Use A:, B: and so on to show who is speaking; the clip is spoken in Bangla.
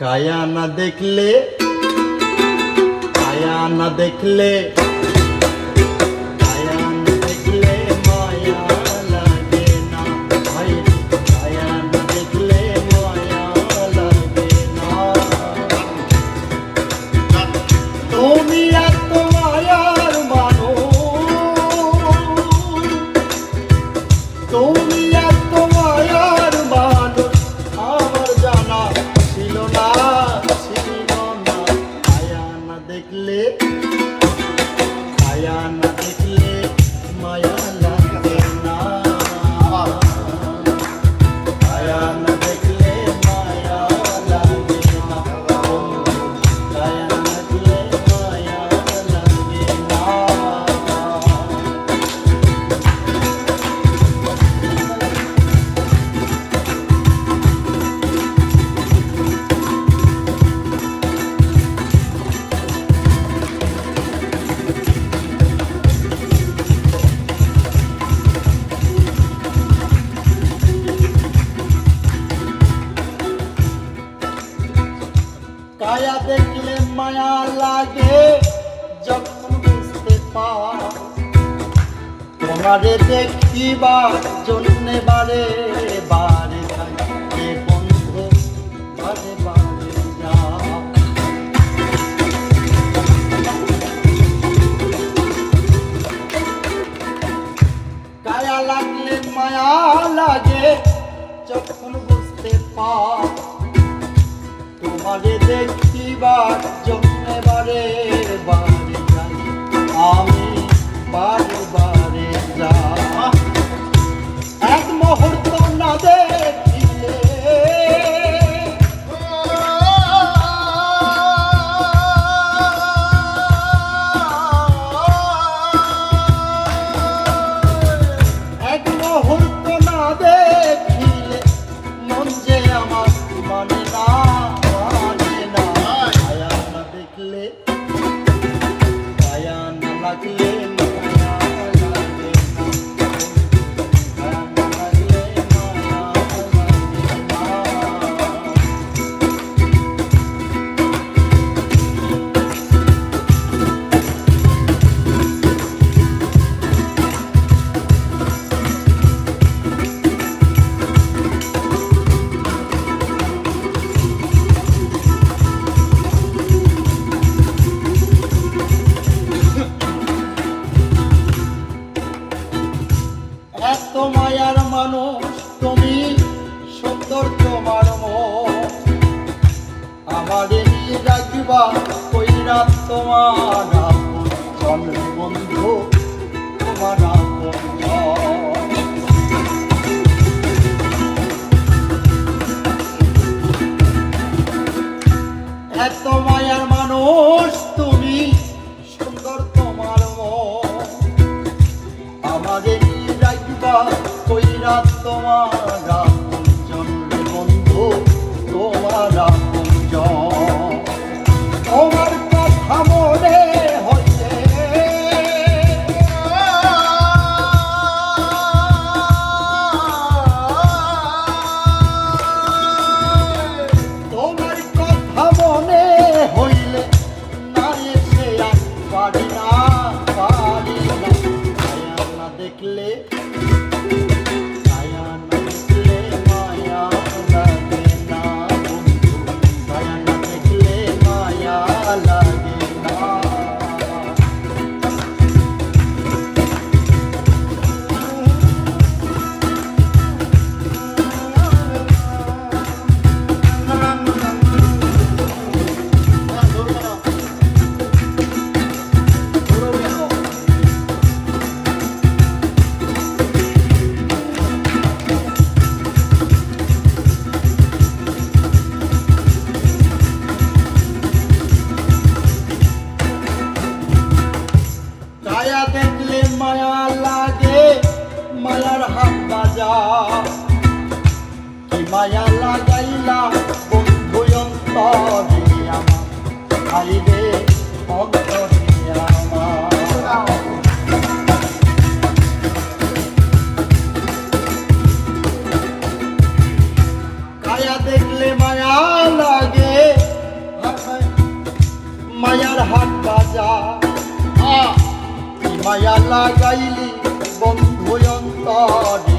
A: काया न देख ले काया न देख ले। Ayana মায়া লাগে যখন বুঝতে পাওয়া। তোমারে দেখিবার জন্যে বারে বারে থাকে বন্ধু বারে বারে যা কায়া লাগলে মায়া লাগে, যখন বুঝতে পা তোমারে দেখি দিবার জন্য বারে মানুষ তুমি সুন্দর তোমার আমারে নিয়ে রাখবা কইরা তোমার বন্ধু পারি না পারি না দেখলে মায়ার হাত বাজা। কি মায়া লাগাইলা বন্ধু অন্তরে মায়ার
B: হাত
A: বাজা। মায়া লাগাইলি বন্ধু অন্তরে